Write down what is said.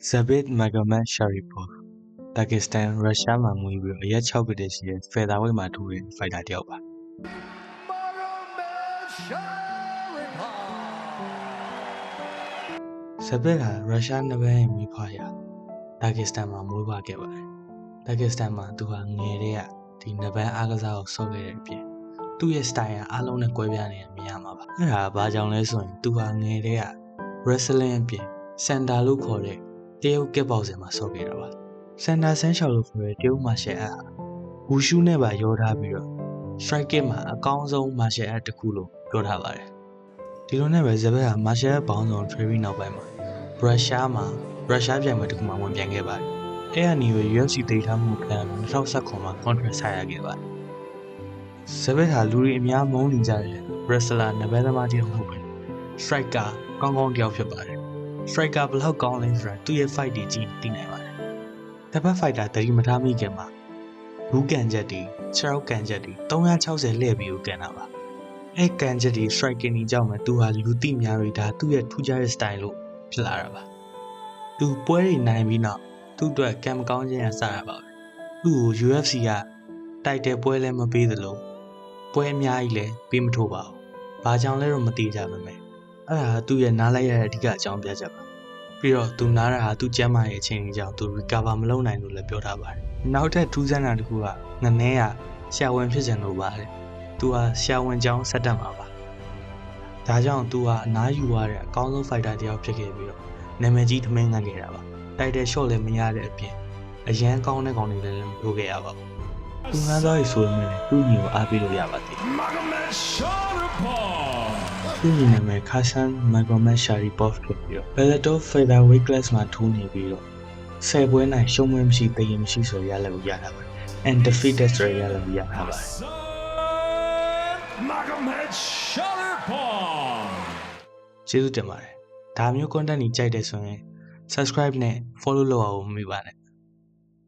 Zabit Magomed Sharipov ပါကစ္စတန်ရုရှားမှာမွေးပြီးတော့အရက်6ကတည်းရှိတဲ့ဖယ်သာဝိတ်မှာထိုးတဲ့ဖိုက်တာတယောက်ပါ Zabit ဟာရုရှားနှစ်ဘက်ရဲ့မိဖွားရာပါကစ္စတန်မှာမွေးဖွားခဲ့ပါတယ်ပါကစ္စတန်မှာသူဟာငယ်တဲ့ကဒီနှစ်ဘက်အားကစားကိုဆော့ခဲ့တဲ့အပြင်သူ့ရဲ့ style ကအားလုံးနဲ့ကွဲပြားနေတာမြင်ရမှာပါအဲ့ဒါကဘာကြောင့်လဲဆိုရင်သူဟာငယ်တဲ့က wrestling အပြင် center လို့ခေါ်တဲ့ တရုတ်ကက်ဘောက်စင်မှာဆော့ခဲ့တာပါစန်တာဆန်းရှောက်လို့ခေါ်တဲ့တရုတ်မာရှယ်အပ်ဟာဝူရှူးနဲ့ပါရောထားပြီးတော့ strike kick မှာအကောင်းဆုံးမာရှယ်အပ်တစ်ခုလို့ပြောထားပါတယ်ဒီလိုနဲ့ပဲဇဘက်ဟာမာရှယ်အပ်ဘောင်းဆောင် training နောက်ပိုင်းမှာရုရှားမှာရုရှားပြိုင်ပွဲတစ်ခုမှဝင်ပြိုင်ခဲ့ပါတယ်အဲ့အနီကို UFC ဒေတာမှုခံ2019မှာ contract ဆိုင်ရခဲ့ပါတယ်ဇဘက်ဟာလူတွေအများမုန်းနေကြတဲ့ wrestler နဘဲသမားတယောက်မဟုတ်ပဲ striker ကောင်းကောင်းတယောက်ဖြစ်ပါတယ် striker ဘယ်လောက်ကောင်းလဲဆိုတာသူ့ရဲ့ fight တွေကြည့်သိနိုင်ပါတယ်တပတ်ဖိုက်တာတတိမထားမိခင်မှာဘူးကန်ချက်တီခြေထောက်ကန်ချက်တီ360လှည့်ပြီးကိုကန်တာပါအဲကန်ချက်တီ striking ကြီးကြောင့်မဲ့သူဟာလူသိများတွေဒါသူ့ရဲ့ထူးခြားတဲ့ style လို့ဖြစ်လာတာပါသူပွဲတွေနိုင်ပြီးနောက်သူ့အတွက်ကံမကောင်းခြင်းရစတာပါပဲသူ့ကို UFC ကတိုက်တယ်ပွဲလည်းမပေးသလိုပွဲအများကြီးလည်းပေးမထိုးပါဘူးဘာကြောင့်လဲတော့မသိကြပါမယ် အဲ့ဒါကသူ့ရဲ့နားလိုက်ရတဲ့အဓိကအကြောင်းပြချက်ပါပြီးတော့သူနားတာဟာသူကျမ်းမာရဲ့အချိန်ကြီးကြောင့်သူ recover မလုပ်နိုင်လို့လည်းပြောထားပါတယ်။နောက်ထပ်ထူးဆန်းတာတစ်ခုကငနဲကဆရာဝန်ဖြစ်ချင်လို့ပါတယ်။သူဟာဆရာဝန်ကျောင်းဆက်တက်မှာပါ။ဒါကြောင့်သူဟာအနားယူရတဲ့အကောင်းဆုံး fighter တစ်ယောက်ဖြစ်ခဲ့ပြီးတော့နာမည်ကြီးထမင်းငတ်ခဲ့တာပါ။တိုက်တဲ့ shot လည်းမရတဲ့အပြင်အရန်ကောင်းတဲ့ကောင်တွေလည်းမလုပ်ခဲ့ရပါဘူး။သူငန်းသားရေးဆိုရင်လည်းသူ့ညီကိုအားပေးလို့ရပါသေးတယ် Magomed Sharipov. ။ သူ့ညီနာမည်ခါဆန်မိုက်ဂိုမက်ရှာရီပေါ့ဖြစ်ပြီးတော့ Bellator Featherweight Class မှာထိုးနေပြီးတော့ဆယ်ပွဲနိုင်ရှုံးပွဲမရှိတည်ရင်မရှိဆိုရလည်းကိုရတာပါ။ undefeated ဆိုရလည်းကိုရတာပါ Hassan Magomed Sharipov. ။ကျေးဇူးတင်ပါတယ်။ဒါမျိုး content ကြီးကြိုက်တယ်ဆိုရင် subscribe နဲ့ follow လုပ်အောင်မမေ့ပါနဲ့